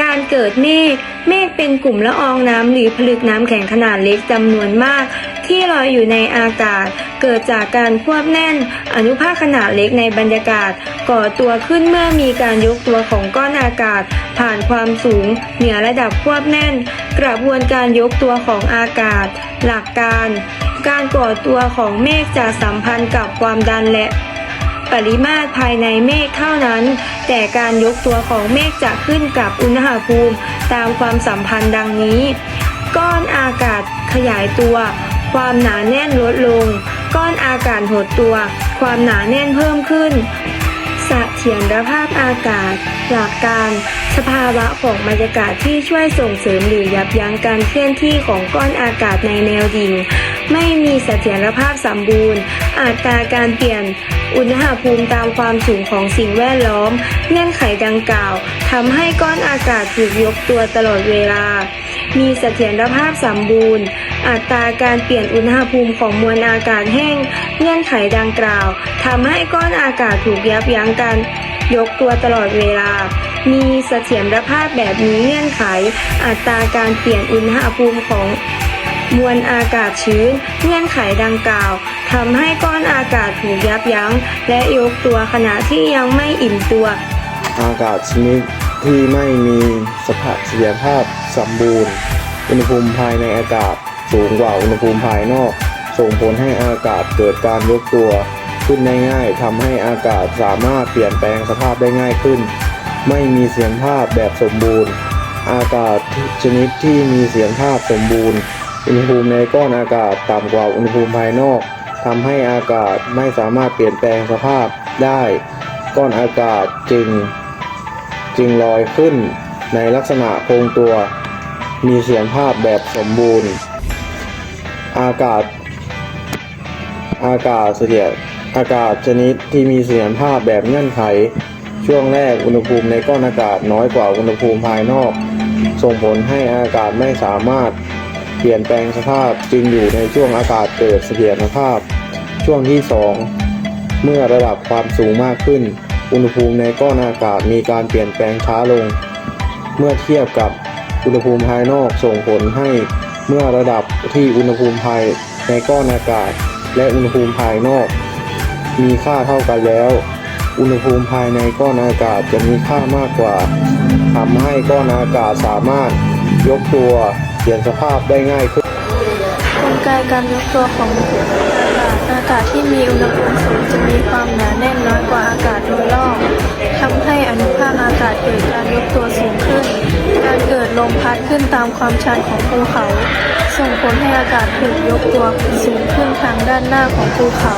การเกิดเมฆ เมฆเป็นกลุ่มละอองน้ำหรือผลึกน้ำแข็งขนาดเล็กจำนวนมาก ที่ลอยอยู่ในอากาศ เกิดจากการควบแน่น อนุภาคขนาดเล็กในบรรยากาศ ก่อตัวขึ้นเมื่อมีการยกตัวของก้อนอากาศ ผ่านความสูง เหนือระดับควบแน่น กระบวนการยกตัวของอากาศ หลักการ การก่อตัวของเมฆจะสัมพันธ์กับความดันและ ปริมาตรภายในเมฆเท่านั้น แต่การยกตัวของเมฆจะขึ้นกับอุณหภูมิ ตามความสัมพันธ์ดังนี้ ก้อนอากาศขยายตัว ความหนาแน่นลดลง ก้อนอากาศหดตัว ความหนาแน่นเพิ่มขึ้นสเสถียรภาพอากาศ หลักการ สภาวะของบรรยากาศที่ช่วยส่งเสริมหรือยับยั้งการเคลื่อนที่ของก้อนอากาศในแนวดิ่ง ไม่มีเสถียรภาพสมบูรณ์ อัตราการเปลี่ยนอุณหภูมิตามความสูงของสิ่งแวดล้อม เงื่อนไขดังกล่าวทำให้ก้อนอากาศถูกยกตัวตลอดเวลา มีเสถียรภาพสมบูรณ์ อัตราการเปลี่ยนอุณหภูมิของมวลอากาศแห้ง เงื่อนไขดังกล่าวทำให้ก้อนอากาศถูกยับยั้งการยกตัวตลอดเวลา มีเสถียรภาพแบบนี้เงื่อนไข อัตราการเปลี่ยนอุณหภูมิของ มวลอากาศชื้น เงื่อนไขดังกล่าวทำให้ก้อนอากาศถูกยับยั้ง และยกตัวขณะที่ยังไม่อิ่มตัว อากาศชนิดที่ไม่มีสภาพเสียภาพสมบูรณ์ อุณหภูมิภายในอากาศสูงกว่าอุณหภูมิภายนอก ส่งผลให้อากาศเกิดการยกตัวขึ้นได้ง่ายทำให้อากาศสามารถเปลี่ยนแปลงสภาพได้ง่ายขึ้น ไม่มีเสียงภาพแบบสมบูรณ์ อากาศชนิดที่มีเสียงภาพสมบูรณ์ อุณหภูมิในก้อนอากาศต่ำกว่าอุณหภูมิภายนอกทำให้อากาศไม่สามารถเปลี่ยนแปลงสภาพได้ ก้อนอากาศจึง จึงลอยขึ้นในลักษณะโครงตัว มีเสียงภาพแบบสมบูรณ์ อากาศ อากาศเสียอากาศชนิดที่มีเสียงภาพแบบเงื่อนไข ช่วงแรกอุณหภูมิในก้อนอากาศน้อยกว่าอุณหภูมิภายนอก ส่งผลให้อากาศไม่สามารถ เปลี่ยนแปลงสภาพจึงอยู่ในช่วงอากาศเกิดเสถียรภาพ ช่วงที่สองเมื่อระดับความสูงมากขึ้น อุณหภูมิในก้อนอากาศมีการเปลี่ยนแปลงช้าลง เมื่อเทียบกับอุณหภูมิภายนอกส่งผลให้เมื่อระดับที่อุณหภูมิภายในก้อนอากาศ และอุณหภูมิภายนอก มีค่าเท่ากันแล้ว อุณหภูมิภายในก้อนอากาศจะมีค่ามากกว่าทำให้ก้อนอากาศสามารถยกตัว ลี่ยนสภาพได้ง่ายขึ้นกลไกการยกตัวของอากาศอากาศที่มีอุณหภูมิสูงจะมีความหนาแน่นน้อยกว่าอากาศโดยรอบทำให้อนุภาคอากาศเกิดการยกตัวสูงขึ้น การเกิดลมพัดขึ้นตามความชันของภูเขา ส่งผลให้อากาศถูกยกตัวสูงขึ้นทางด้านหน้าของภูเขา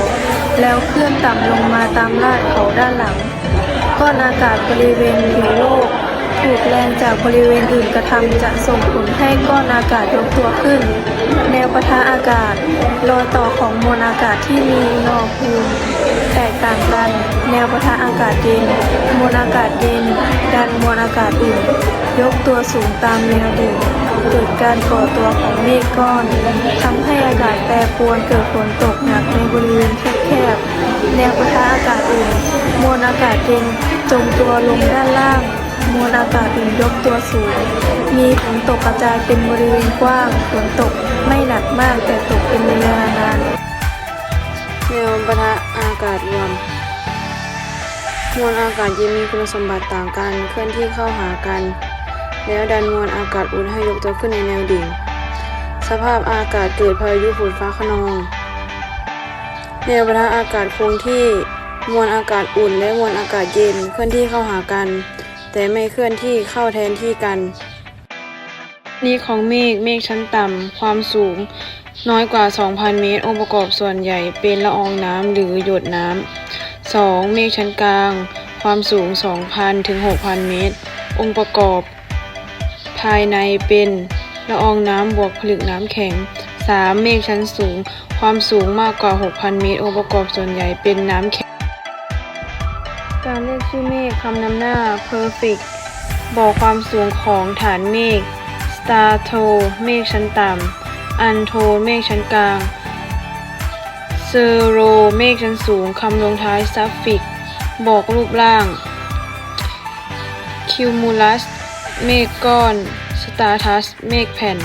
แล้วเคลื่อนต่ำลงมาตามลาดเขาด้านหลัง ก้อนอากาศบริเวณผิวโลก ถูกแรงจากบริเวณอื่นกระทำจะส่งผลให้ก้อนอากาศยกตัวขึ้น แนวปะทะอากาศรอยต่อของมวลอากาศที่มีอุณหภูมิแตกต่างกัน แนวปะทะอากาศเย็นมวลอากาศเย็นดันมวลอากาศอุ่น ยกตัวสูงตามแนวดิ่งเกิดการก่อตัวของเมฆก้อนทำให้อากาศแปรปรวนเกิดฝนตกหนักในบริเวณแคบๆแนวปะทะอากาศอุ่นมวลอากาศเย็นจมตัวลงด้านล่าง มวลอากาศอุ่นยกตัวสูง มีฝนตกกระจายเป็นบริเวณกว้าง ฝนตกไม่หนักมากแต่ตกเป็นเวลานานแนวปะทะอากาศรวมมวลอากาศเย็นมีคุณสมบัติต่างกันเคลื่อนที่เข้าหากัน แล้วดันมวลอากาศอุ่นให้ยกตัวขึ้นในแนวดิ่ง สภาพอากาศเกิดพายุฝนฟ้าขนองแนวปะทะอากาศคงที่มวลอากาศอุ่นและมวลอากาศเย็นเคลื่อนที่เข้าหากัน แต่ไม่เคลื่อนที่เข้าแทนที่กัน นี้ของเมฆเมฆชั้นต่ำ ความสูง น้อยกว่า 2,000 เมตร องค์ประกอบส่วนใหญ่เป็นละอองน้ำหรือหยดน้ำ 2. เมฆชั้นกลาง ความสูง 2,000 ถึง 6,000 เมตร องค์ประกอบ ภายในเป็นละอองน้ำบวกผลึกน้ำแข็ง 3. เมฆชั้นสูง ความสูงมากกว่า 6,000 เมตร องค์ประกอบส่วนใหญ่เป็นน้ำแข็ง การเรียกชื่อเมฆคำนำหน้า perfect บอกความสูงของฐานเมฆ star t o เมฆชั้นต่ำอันโทเมฆชั้นกลางเซอโรเมฆชั้นสูง คำลงท้ายซัฟฟิกบอกรูปร่างคิวมูลัสเมฆก้อนสตาร์ทัสเมฆแผ่น